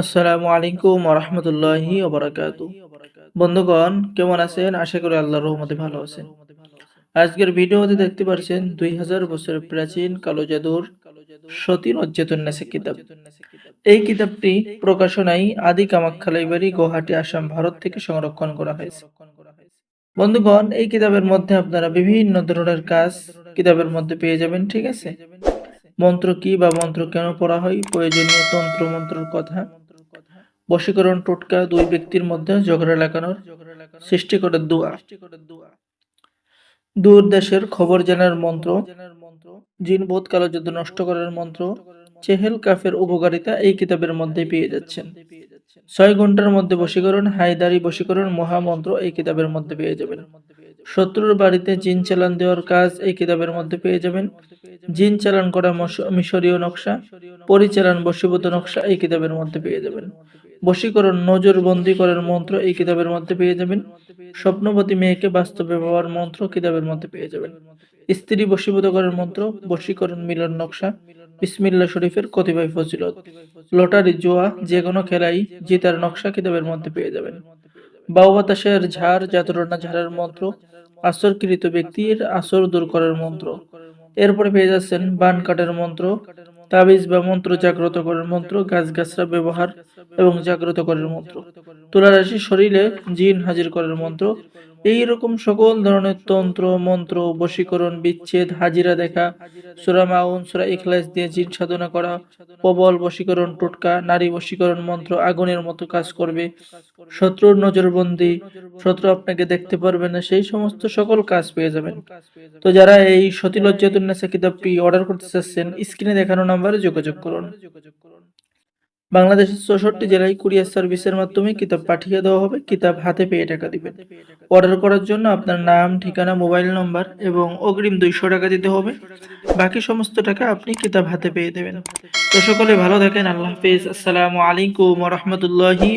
আসসালামু আলাইকুম রহমতুল্লাহি ওবরাকাতু। বন্ধুগণ, কেমন আছেন? আশা করি আল্লাহর রহমতে ভালো আছেন। আজকের ভিডিওতে দেখতে দুই হাজার বছরের প্রাচীন কালো জাদুর এই কিতাবটি প্রকাশনায় আদি কামাখ্যা লাইব্রেরি গুয়াহাটি আসাম, ভারত থেকে সংরক্ষণ করা হয়েছে। বন্ধুগণ, এই কিতাবের মধ্যে আপনারা বিভিন্ন ধরনের কাজ কিতাবের মধ্যে পেয়ে যাবেন, ঠিক আছে? মন্ত্র কি বা মন্ত্র কেন পড়া হয়? প্রয়োজনীয় তন্ত্র মন্ত্রের কথা। বশীকরণ টোটকা দুই ব্যক্তির মধ্যে ঝগড়া লাগানোর সৃষ্টি করে দোয়া। দূর দেশের খবর জানার মন্ত্র। জিন বোধ কালো যুদ্ধ নষ্ট করার মন্ত্র। চেহেল কাফের উপকারিতা এই কিতাবের মধ্যে পেয়ে যাচ্ছেন। ছয় ঘণ্টার মধ্যে বশীকরণ, হায়দারি বশীকরণ মহামন্ত্র এই কিতাবের মধ্যে পেয়ে যাবেন। শত্রুর বাড়িতে জিন চালান দেওয়ার কাজ এই কিতাবের মধ্যে পেয়ে যাবেন। জিন চালান করা মিশরীয় নকশা, পরিচালন বশীভূত নকশা এই কিতাবের মধ্যে পেয়ে যাবেন। বশীকরণ নজরবন্দি করার মন্ত্র এই কিতাবের মধ্যে পেয়ে যাবেন। স্বপ্নবতী মেয়েকে বাস্তবে পাওয়ার মন্ত্র কিতাবের মধ্যে পেয়ে যাবেন। স্ত্রী বশীভূত করার মন্ত্র, বশীকরণ মিলন নকশা, বিসমিল্লা শরীফের কতিপয় ফজিলত। লটারি, জোয়া যে কোনো খেলাই, জিতার নকশা কিতাবের মধ্যে পেয়ে যাবেন। বাউ বাতাসের ঝাড় যাতরণা ঝাড়ের মন্ত্র আসরকৃত ব্যক্তির আসর দূর করার মন্ত্র। এরপরে পেয়ে যাচ্ছেন বান কাটের মন্ত্র। তাবিজ বা মন্ত্র জাগ্রত করার মন্ত্র, গাছগাছরা ব্যবহার এবং জাগ্রত করার মন্ত্র। তুলা রাশি শরীরে জিন হাজির করার মন্ত্র। এই রকম সকল ধরনের তন্ত্র, মন্ত্র, বশীকরণ, বিচ্ছেদ, হাজিরা দেখা, সুরা মাউন, সুরা ইখলাস দিয়ে জিন সাধনা করা, প্রবল বশীকরণ, টোটকা, নারী বশীকরণ মন্ত্র আগুনের মতো কাজ করবে। শত্রুর নজরবন্দি, শত্রু আপনাকে দেখতে পারবে না, সেই সমস্ত সকল কাজ পেয়ে যাবেন। তো যারা এই সতীলজ্জাতুন্নাসা কিতাবটি অর্ডার করতে চাচ্ছেন স্ক্রিনে দেখানো নাম্বারে যোগাযোগ করুন। বাংলাদেশের চৌষট্টি জেলায় কুরিয়ার সার্ভিসের মাধ্যমে কিতাব পাঠিয়ে দেওয়া হবে। কিতাব হাতে পেয়ে টাকা দিবেন। অর্ডার করার জন্য আপনার নাম, ঠিকানা, মোবাইল নম্বর এবং অগ্রিম দুইশো টাকা দিতে হবে। বাকি সমস্ত টাকা আপনি কিতাব হাতে পেয়ে দেবেন। তো সকলে ভালো থাকেন। আল্লাহ হাফিজ। আসসালামু আলাইকুম রহমতুল্লাহি